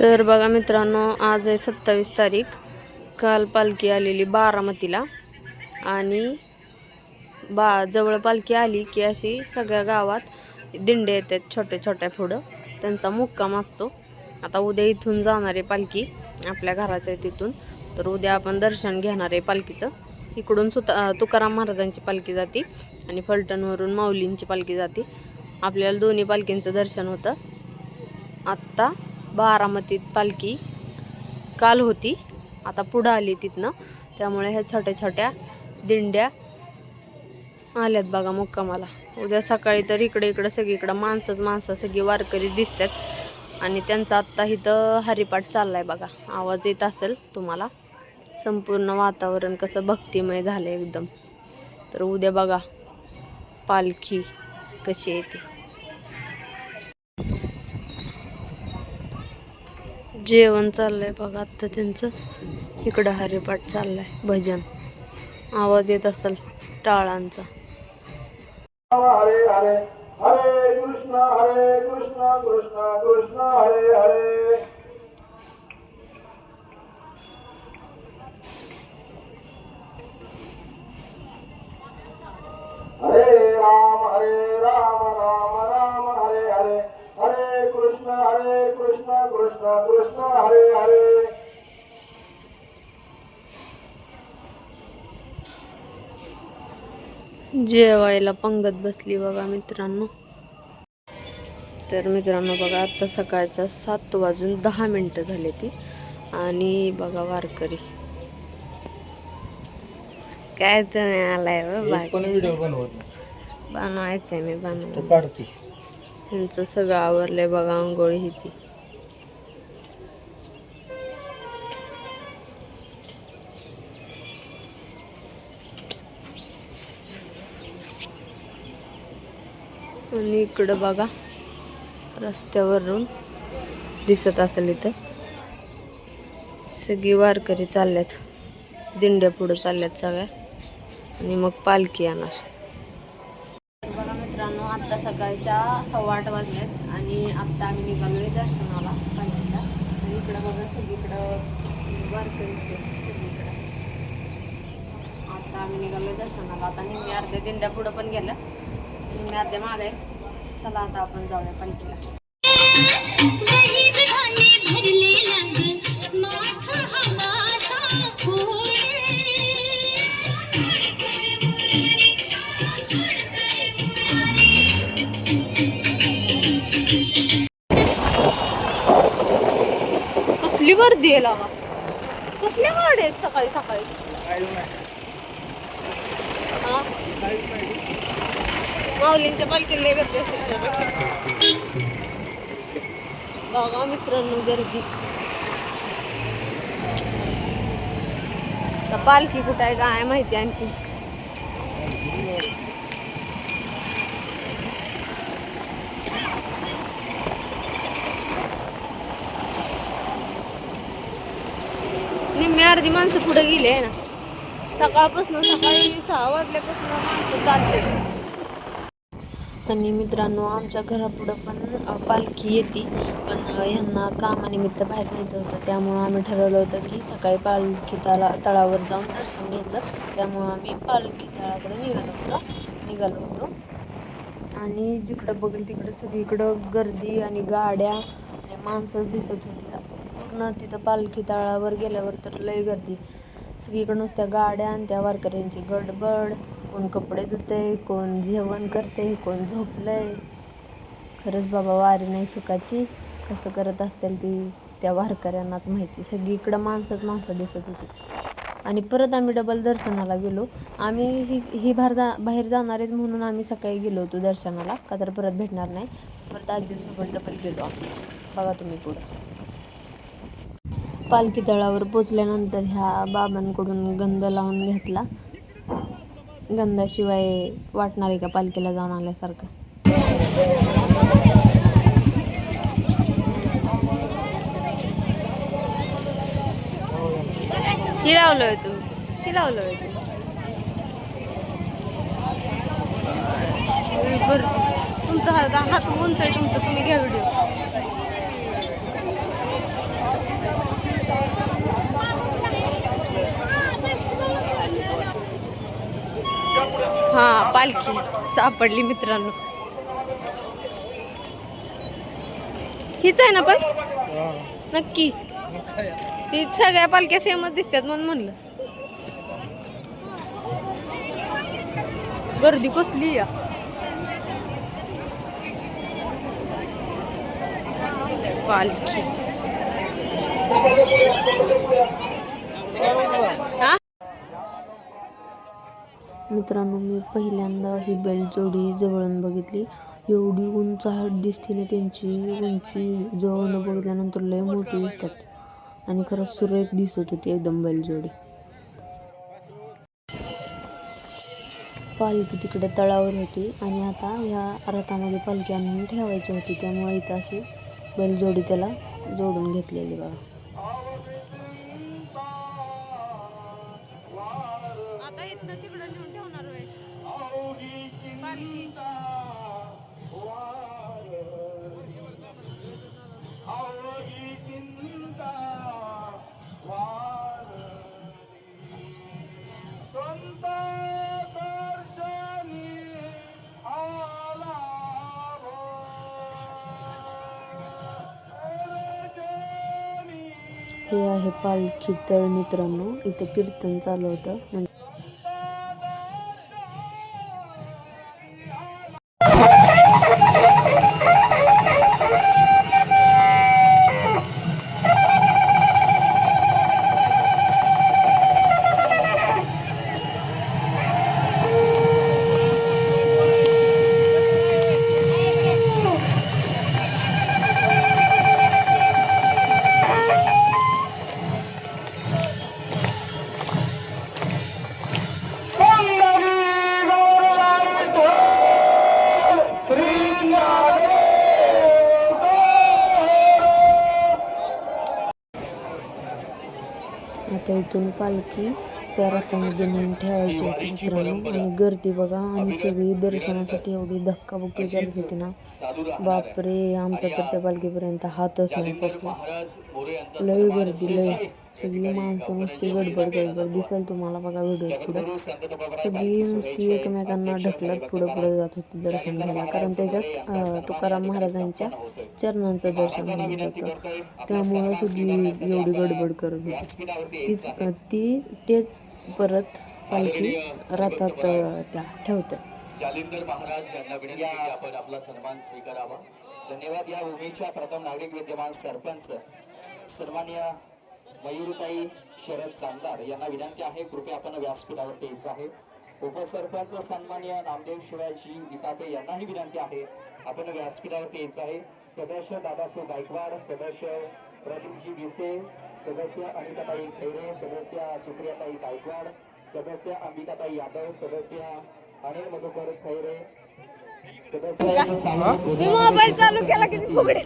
तर बघा मित्रांनो आज आहे सत्तावीस तारीख. काल पालखी आलेली बारामतीला. आणि बा जवळ पालखी आली की अशी सगळ्या गावात दिंडे येतात छोट्या छोट्या पुढं. त्यांचा मुक्काम असतो. आता उद्या इथून जाणार आहे पालखी. आपल्या घराच्या तिथून. तर उद्या आपण दर्शन घेणार आहे पालखीचं. इकडून सुता तुकाराम महाराजांची पालखी जाते आणि फलटणवरून माऊलींची पालखी जाते. आपल्याला दोन्ही पालखींचं दर्शन होतं. आत्ता बारामतीत पालखी काल होती. आता पुढं आली तिथनं. त्यामुळे ह्या छोट्या छोट्या दिंड्या आल्यात बघा मुक्कामाला. उद्या सकाळी तर इकडे इकडं सगळीकडं माणसंच माणसं सगळी वारकरी दिसतात. आणि त्यांचा आत्ता इथं हरिपाठ चाललाय बघा. आवाज येत असेल तुम्हाला. संपूर्ण वातावरण कसं भक्तिमय झालं एकदम. तर उद्या बघा पालखी कशी येते जेवण चाललंय बघा आत्ता त्यांचं. इकडं हरिपाठ चाललाय भजन. आवाज येत असेल टाळांचा. हरे हरे. हरे कृष्ण हरे कृष्ण कृष्ण कृष्ण हरे हरे. हरे राम हरे राम राम राम हरे हरे. हरे कृष्ण हरे कृष्ण कृष्ण कृष्ण हरे हरे. जेवायला पंगत बसली बघा मित्रांनो. तर मित्रांनो बघा आता सकाळच्या सात वाजून दहा मिनटं झाली ती. आणि बघा वारकरी. काय तुम्ही आलाय हो बनवत बनवायचंय मी तो बनव काढते. ह्यांचं सगळं आवरलंय बघा आंघोळ ही ती. आणि इकडं बघा रस्त्यावरून दिसत असेल इथं. सगळी वारकरी चालल्यात दिंड्या पुढं चालल्यात सगळ्या. आणि मग पालखी येणार. आत्ता सकाळच्या सव्वा आठ वाजल्यात आणि आत्ता आम्ही निघालो आहे दर्शनाला पाण्याच्या. आणि इकडं बघा सगळीकडं वारकरीचे सगळीकडं. आता आम्ही निघालो आहे दर्शनाला. आता निम्मी अर्ध्या दिंड्या पुढं पण गेल्या निम्मी अर्ध्या माग. आहेत. चला आता आपण जाऊया पालखीला. गर्दी आहे लावा. कसल्या गाडी आहेत सकाळी सकाळी? माऊलींच्या पालखीला लय गर्दी असते बघा मित्रांनो गर्दी. आता पालखी कुठं आहे काय माहिती आणखी निम्मी अर्धी माणसं पुढे गेले ना. सकाळपासून सकाळी सहा वाजल्यापासून माणसं चालते आणि मित्रांनो आमच्या घरापुढं पण पालखी येते. पण यांना ह्यांना कामानिमित्त बाहेर जायचं होतं. त्यामुळं आम्ही ठरवलं होतं की सकाळी पालखी तळा तळावर जाऊन दर्शन घ्यायचं. त्यामुळं आम्ही पालखी तळाकडे निघालो होतो. निघालो होतो. आणि जिकडं बघेल तिकडं सगळीकडं गर्दी आणि गाड्या आणि माणसंच दिसत होती. पूर्ण तिथं पालखी तळावर गेल्यावर तर लय गर्दी. सगळीकडं नुसत्या गाड्या आणि त्या वारकऱ्यांची गडबड. कोण कपडे धुते कोण जेवण करते कोण झोपलंय. खरंच बाबा वारी नाही सुखाची. कसं करत असतील ती त्या वारकऱ्यांनाच माहिती. सगळीकडं माणसंच माणसं दिसत होती. आणि परत आम्ही डबल दर्शनाला गेलो. आम्ही ही ही बाहेर जा बाहेर जाणार आहेत म्हणून आम्ही सकाळी गेलो होतो दर्शनाला. का तर परत भेटणार नाही. परत आजींसोबत डबल गेलो आम्ही. बघा तुम्ही पुढं. पालखी तळावर पोचल्यानंतर ह्या बाबांकडून गंध लावून घेतला. गंधाशिवाय वाटणार आहे का पालखीला जाऊन आल्यासारखं? ही लावलोय तुम्ही तू लावलोय तुम्ही तुमचा हात उंच आहे तुमचं तुम्ही घ्या व्हिडिओ. पालखी सापडली मित्रांनो. हीच आहे ना पण? नक्की. ती सगळ्या पालख्या सेमच दिसतात म्हणून म्हणलं. गर्दी कसली या. पालखी. हा मित्रांनो मी पहिल्यांदा ही बैलजोडी जवळून बघितली. एवढी उंच हाईट दिसते ना त्यांची. उंची जवळून बघितल्यानंतर लय मोठी दिसतात. आणि खरंच सुरेख दिसत होती एकदम बैलजोडी पालखी तिकडे तळावर होती आणि आता ह्या रथामध्ये पालखी आणून ठेवायची होती. त्यामुळे इथं अशी बैलजोडी त्याला जोडून घेतलेली बघा. हे आहे पालखी तळ मित्रांनो इथं कीर्तन चालू होतं. इथून पालखी त्या रथामध्ये नेऊन ठेवायची होती मित्रांनो. आणि गर्दी बघा आणि सगळी दर्शनासाठी एवढी धक्काबुक्की करत होती ना. बापरे आमचा तर त्या पालखीपर्यंत हातच नाही लय गर्दी लय. सगळी माणसं नुसती गडबड गडबड दिसेल तुम्हाला बघा व्हिडिओ पुढे सगळी नुसती एकमेकांना ढकलत पुढे पुढे जात होती दर्शन घ्यायला. कारण त्याच्यात तुकाराम महाराजांच्या चरणांचं दर्शन होत होतं त्यामुळं सगळी एवढी गडबड करत होती. तीच ती तेच परत पालखी रथात त्या ठेवतात जालिंदर महाराज यांना विनंती की आपण आपला सन्मान स्वीकारावा. धन्यवाद. या भूमीच्या प्रथम नागरिक विद्यमान सरपंच सन्मान्य मयूरताई शरद चांदार यांना विनंती आहे कृपया आपण व्यासपीठावरती यायचं आहे. उपसरपंच सन्मान्य नामदेव शिवाजी गीतापे यांनाही विनंती आहे आपण व्यासपीठावरती यायचं आहे. सदस्य दादासो गायकवाड सदस्य प्रदीपजी भिसे सदस्य अनिताताई खैरे सदस्य सुप्रियाताई गायकवाड सदस्य अंबिकाताई यादव सदस्य अनिल मधुकर खैरे मी मोबाईल चालू केला की फुगडी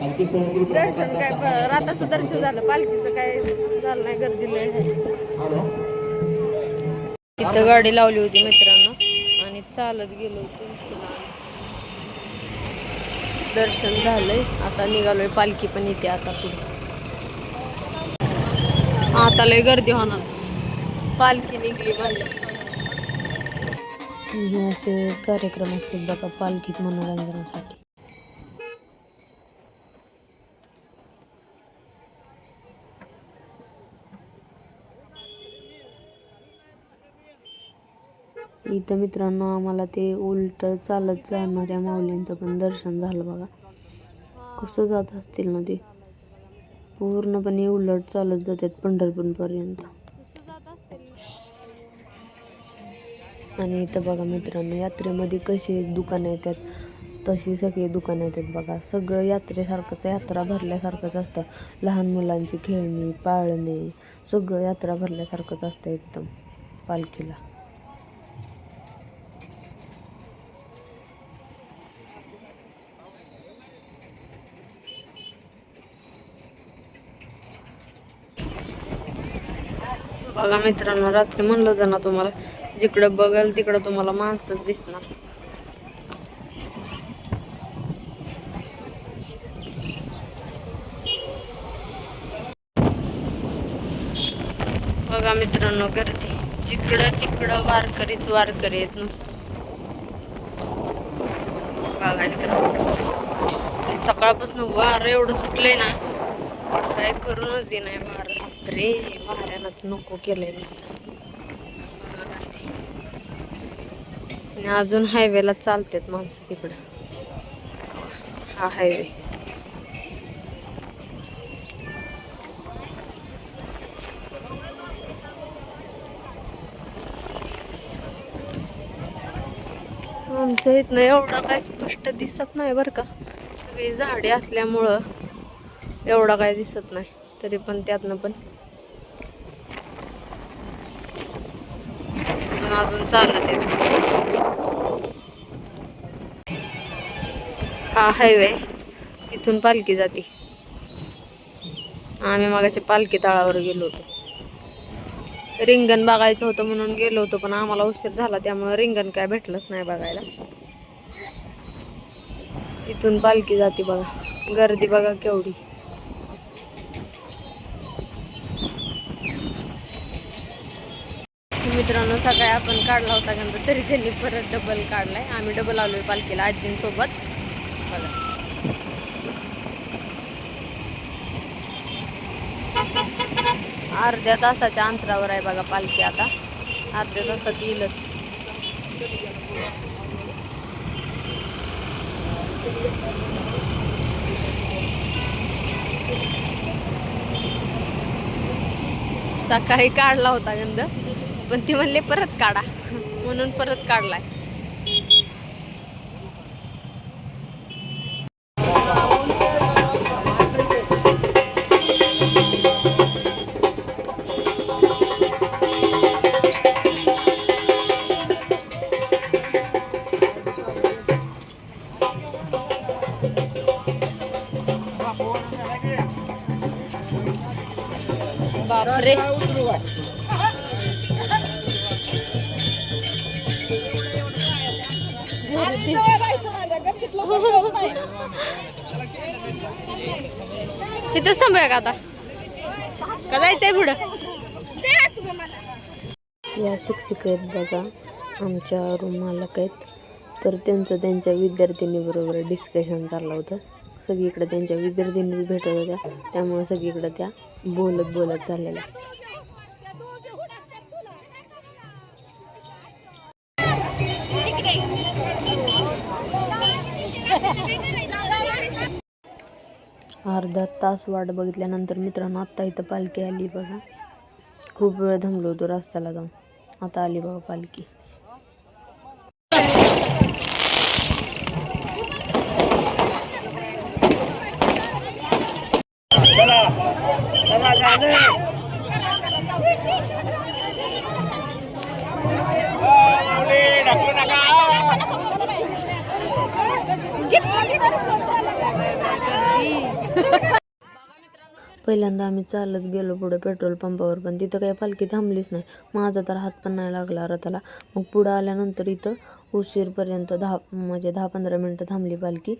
दर्शन काय राताचं दर्शन झालं. पालखीचं काय झालं नाही गर्दी लय इथं गाडी लावली होती मित्रांनो. आणि चालत गेलो होतो. दर्शन झालंय. आता निघालोय. पालखी पण येते आता पुढे. आता लय गर्दी होणार. पालखी निघली म्हणजे हे असे कार्यक्रम असतील बघा पालखीत मनोरंजनासाठी. इथं मित्रांनो आम्हाला ते उलट चालत जाणाऱ्या माऊलींचं पण दर्शन झालं बघा. कसं जात असतील ना ते. पूर्णपणे उलट चालत जातात पंढरपूरपर्यंत. आणि इथं बघा मित्रांनो यात्रेमध्ये कशी दुकानं येतात तशी सगळी दुकानं येतात बघा. सगळं यात्रेसारखंच यात्रा भरल्यासारखंच असतं. लहान मुलांची खेळणी पाळणे सगळं यात्रा भरल्यासारखंच असतं एकदम पालखीला. बघा मित्रांनो रात्री म्हणलं होतं ना तुम्हाला. जिकडं बघाल तिकडं तुम्हाला माणसं दिसणार. बघा मित्रांनो गर्दी. जिकडं तिकडं वारकरीच वारकरी आहेत नुसतं. बघा इकडं. सकाळपासून वार एवढं सुटलंय ना काय करूनच दे नाही वार. रे वाऱ्यानं नको केलंय नुसतं बघा गर्दी. आणि अजून हायवेला चालतात माणसं तिकडं. हा हायवे. आमच्या इथनं एवढं काय स्पष्ट दिसत नाही बरं का. सगळी झाडे असल्यामुळं एवढं काय दिसत नाही. तरी पण त्यातनं पण. पण अजून चालत येत हा हायवे. इथून पालखी जाते. आम्ही मागाशी पालखी तळावर गेलो होतो. रिंगण बघायचं होतं म्हणून गेलो होतो पण आम्हाला उशीर झाला त्यामुळे रिंगण काय भेटलंच नाही बघायला. इथून पालखी जाते बघा. गर्दी बघा केवढी. मित्रांनो सकाळी आपण काढला होता गंध तरी त्यांनी परत डबल काढलाय. आम्ही डबल आलोय पालखीला आजींसोबत. बघा अर्ध्या तासाच्या अंतरावर आहे बघा पालखी आता. अर्ध्या तासात येईलच. सकाळी काढला होता गंध पण ती म्हणले परत काढा. म्हणून परत काढलाय. तिथंच थांबूया का आता? का जायचंय पुढं? या शिक्षिका आहेत बघा आमच्या रूम मालक आहेत. तर त्यांचं त्यांच्या विद्यार्थिनीबरोबर डिस्कशन चाललं होतं. सगळीकडे त्यांच्या विद्यार्थिनीच भेटत होत्या. त्यामुळे सगळीकडे त्या बोलत बोलत चाललेल्या. अर्धा तास वाट बघितल्यानंतर मित्रांनो आत्ता इथं पालखी आली बघा. खूप वेळ थांबलो होतो रस्त्याला जाऊन. आता आली बघा पालखी. पहिल्यांदा आम्ही चालत गेलो पुढे पेट्रोल पंपावर पण तिथं काही पालखी थांबलीच नाही. माझा तर हात पण नाही लागला रथाला. मग पुढं आल्यानंतर इथं उशीरपर्यंत दहा म्हणजे दहा पंधरा मिनटं थांबली पालखी.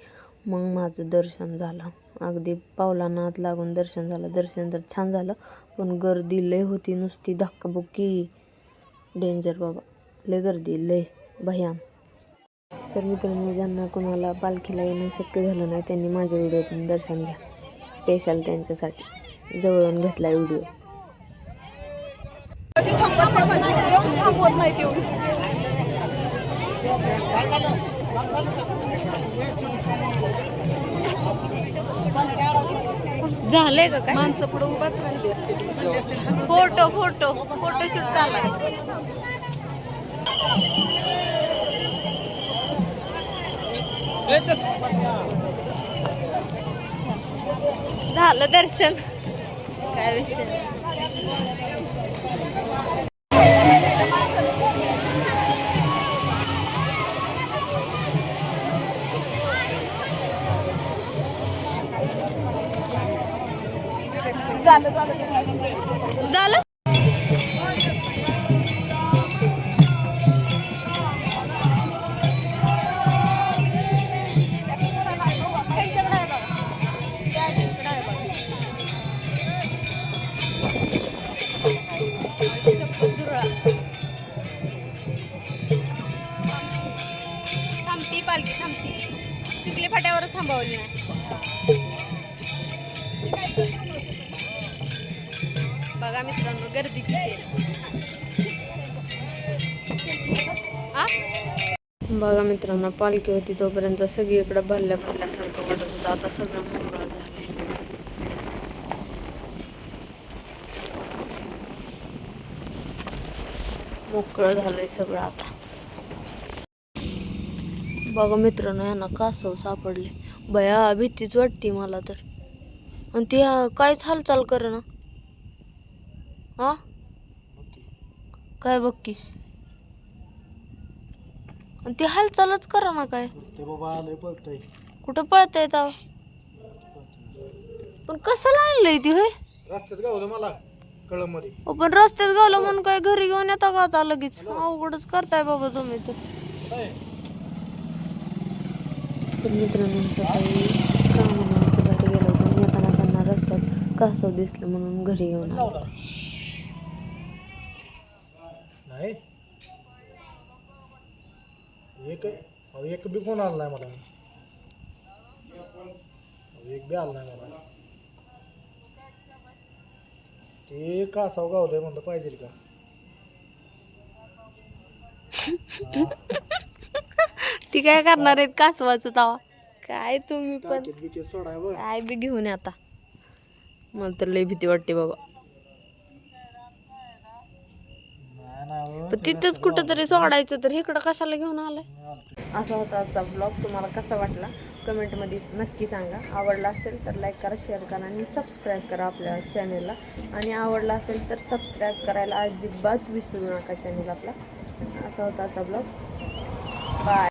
मग माझं दर्शन झालं. अगदी पावलांना हात लागून दर्शन झालं. दर्शन तर छान झालं पण गर्दी लय होती नुसती. धक्काबुक्की. डेंजर बाबा. लय गर्दी लय भयान. तर मित्रांनो ज्यांना कोणाला पालखीला येणं शक्य झालं नाही त्यांनी माझ्या व्हिडिओतून दर्शन घ्या. स्पेशल त्यांच्यासाठी. जवळून घेतला व्हिडिओ. झालंय का काय? माणसं पुढे उभाच राहिली असते फोटो फोटो. फोटोशूट चाललाय झालं दर्शन काय विषय नाही. झालं फाट्यावर थांबवली नाही. बघा मित्रांनो गर्दी बघा मित्रांनो पालखी होती तोपर्यंत सगळीकडे भरल्या भरल्यासारखं वाटत होतं. आता सगळं मोकळं झालंय. मोकळं झालंय सगळं आता. बघा मित्रांनो यांना कासव सापडले. बया भीतीच वाटते मला तर. आणि ती अं, काहीच हालचाल कर ना हा? काय बघ की आणि ती हालचालच करा ना काय? कुठं पळतंय तेव्हा पण कशाला आणलंय ती होय? रस्त्यात गावलं मला कळममध्ये अहो, पण रस्त्यात गावलं म्हणून काय घरी घेऊन येता का आता लगेच? अवघडच करताय बाबा तुम्ही तर. तर मित्रांनो सकाळी कामानिमित्त घरी गेलो पण येताना त्यांना रस्त्यात कासव दिसलं म्हणून घरी नाही. एक एक बी कोण आला नाही मला. एक बी आला नाही मला. ते कासाव गावलंय म्हणलं पाहिजे का? ती काय करणार आहेत कासवाचं तवा काय तुम्ही पण? काय बी घेऊन ये आता. मला तर लय भीती वाटते बाबा. तिथंच कुठं तरी सोडायचं तर इकडं कशाला घेऊन आलाय? असा होता आजचा ब्लॉग तुम्हाला कसा वाटला? कमेंटमध्ये नक्की सांगा. आवडला असेल तर लाईक करा शेअर करा आणि सबस्क्राईब करा आपल्या चॅनेलला आणि आवडला असेल तर सबस्क्राईब करायला अजिबात विसरू नका चॅनेल आपला. असा होता आजचा ब्लॉग बाय